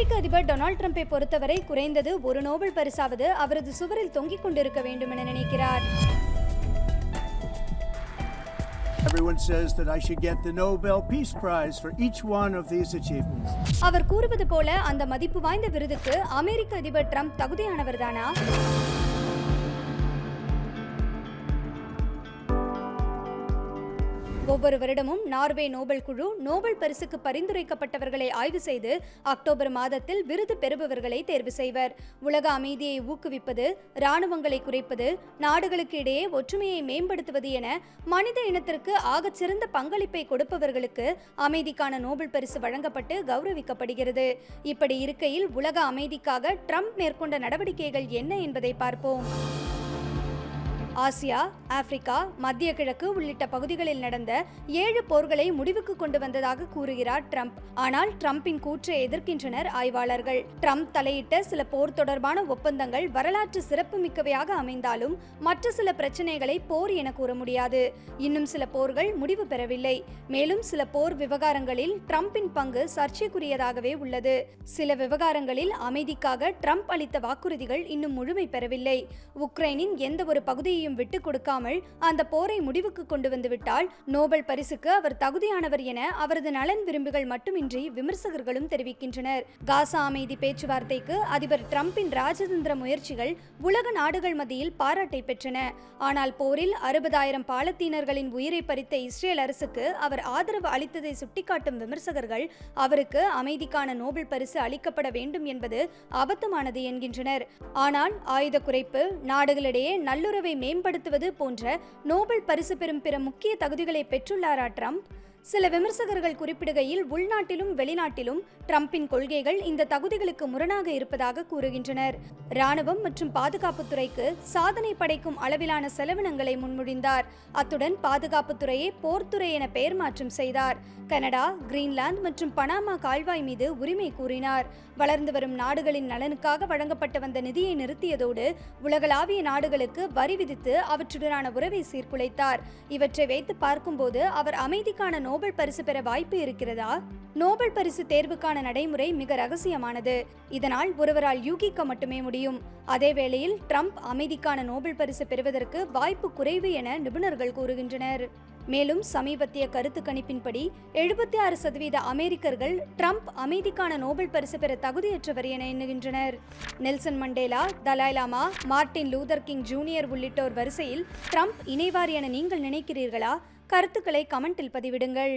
அமெரிக்க அதிபர் டொனால்ட் ட்ரம்பை பொறுத்தவரை குறைந்தது ஒரு நோபல் பரிசாவது அவரது சுவரில் தொங்கிக் கொண்டிருக்க வேண்டும் என நினைக்கிறார் Everyone says that I should get the Nobel Peace Prize for each one of these achievements. அவர் கூறுவது போல அந்த மதிப்பு வாய்ந்த விருதுக்கு அமெரிக்க அதிபர் ட்ரம்ப் தகுதியானவர்தானா ஒவ்வொரு வருடமும் நார்வே நோபல் குழு நோபல் பரிசுக்கு பரிந்துரைக்கப்பட்டவர்களை ஆய்வு செய்து அக்டோபர் மாதத்தில் விருது பெறுபவர்களை தேர்வு செய்வர். உலக அமைதியை ஊக்குவிப்பது இராணுவங்களை குறைப்பது நாடுகளுக்கு இடையே ஒற்றுமையை மேம்படுத்துவது என மனித இனத்திற்கு ஆகச்சிறந்த பங்களிப்பை கொடுப்பவர்களுக்கு அமைதிக்கான நோபல் பரிசு வழங்கப்பட்டு கௌரவிக்கப்படுகிறது. இப்படி இருக்கையில் உலக அமைதிக்காக ட்ரம்ப் மேற்கொண்ட நடவடிக்கைகள் என்ன என்பதை பார்ப்போம். ஆசியா ஆப்பிரிக்கா மத்திய கிழக்கு உள்ளிட்ட பகுதிகளில் நடந்த ஏழு போர்களை முடிவுக்கு கொண்டு வந்ததாக கூறுகிறார் ட்ரம்ப். ஆனால் ட்ரம்பின் கூற்றை எதிர்க்கின்றனர் ஆய்வாளர்கள். ட்ரம்ப் தலையிட்ட சில போர் தொடர்பான ஒப்பந்தங்கள் வரலாற்று சிறப்புமிக்கவையாக அமைந்தாலும் மற்ற சில பிரச்சனைகளை போர் என கூற முடியாது. இன்னும் சில போர்கள் முடிவு பெறவில்லை. மேலும் சில போர் விவகாரங்களில் ட்ரம்பின் பங்கு சர்ச்சைக்குரியதாகவே உள்ளது. சில விவகாரங்களில் அமைதிக்காக ட்ரம்ப் அளித்த வாக்குறுதிகள் இன்னும் முழுமை பெறவில்லை. உக்ரைனின் எந்த ஒரு பகுதியையும் விட்டுக் கொடுக்காமல் அந்த போரை முடிவுக்கு கொண்டு வந்துவிட்டால் நோபல் பரிசுக்கு அவர் தகுதியானவர் என அவரது நலன் விரும்புகள் மட்டுமின்றி விமர்சகர்களும் தெரிவிக்கின்றனர். காசா அமைதி பேச்சுவார்த்தைக்கு அதிபர் ட்ரம்பின் ராஜதந்திர முயற்சிகள் உலக நாடுகள் மத்தியில் பாராட்டை பெற்றன. ஆனால் போரில் அறுபதாயிரம் பாலத்தீனர்களின் உயிரை பறித்த இஸ்ரேல் அரசுக்கு அவர் ஆதரவு அளித்ததை சுட்டிக்காட்டும் விமர்சகர்கள் அவருக்கு அமைதிக்கான நோபல் பரிசு அளிக்கப்பட வேண்டும் என்பது அபத்தமானது என்கின்றனர். ஆனால் ஆயுத குறைப்பு நாடுகளிடையே நல்லுறவை மேம்படுத்துவது போன்ற நோபல் பரிசு பெறும் பிற முக்கிய தகுதிகளை பெற்றுள்ளாரா ட்ரம்ப்? சில விமர்சகர்கள் குறிப்பிடுகையில் உள்நாட்டிலும் வெளிநாட்டிலும் ட்ரம்பின் கொள்கைகள் இந்த தகுதிகளுக்கு முரணாக இருப்பதாக கூறுகின்றனர். ராணுவம் மற்றும் பாதுகாப்புத்துறைக்கு சாதனை படைக்கும் அளவிலான செலவினங்களை முன்மொழிந்தார். அத்துடன் பாதுகாப்புத்துறையை போர்த்துறை என பெயர் மாற்றம் செய்தார். கனடா கிரீன்லாந்து மற்றும் பனாமா கால்வாய் மீது உரிமை கூறினார். வளர்ந்து வரும் நாடுகளின் நலனுக்காக வழங்கப்பட்டு வந்த நிதியை நிறுத்தியதோடு உலகளாவிய நாடுகளுக்கு வரி விதித்து அவற்றுடனான உறவை சீர்குலைத்தார். இவற்றை வைத்து பார்க்கும்போது அவர் அமைதிக்கான நோபல் பரிசு பெற வாய்ப்பு இருக்கிறதா? நோபல் பரிசு தேர்வுக்கான நடைமுறை மிக ரகசியமானது. இதனால் ஒருவரால் யூகிக்க மட்டுமே முடியும். அதே வேளையில் ட்ரம்ப் அமைதிக்கான நோபல் பரிசு பெறுவதற்கு வாய்ப்பு குறைவு என நிபுணர்கள் கூறுகின்றனர். மேலும் சமீபத்திய கருத்து கணிப்பின்படி எழுபத்தி ஆறு சதவீத அமெரிக்கர்கள் ட்ரம்ப் அமைதிக்கான நோபல் பரிசு பெற தகுதியற்றவர் என எண்ணுகின்றனர். Nelson Mandela Dalai Lama Martin Luther King Junior உள்ளிட்டோர் வரிசையில் ட்ரம்ப் இணைவார் என நீங்கள் நினைக்கிறீர்களா? கருத்துக்களை கமெண்டில் பதிவிடுங்கள்.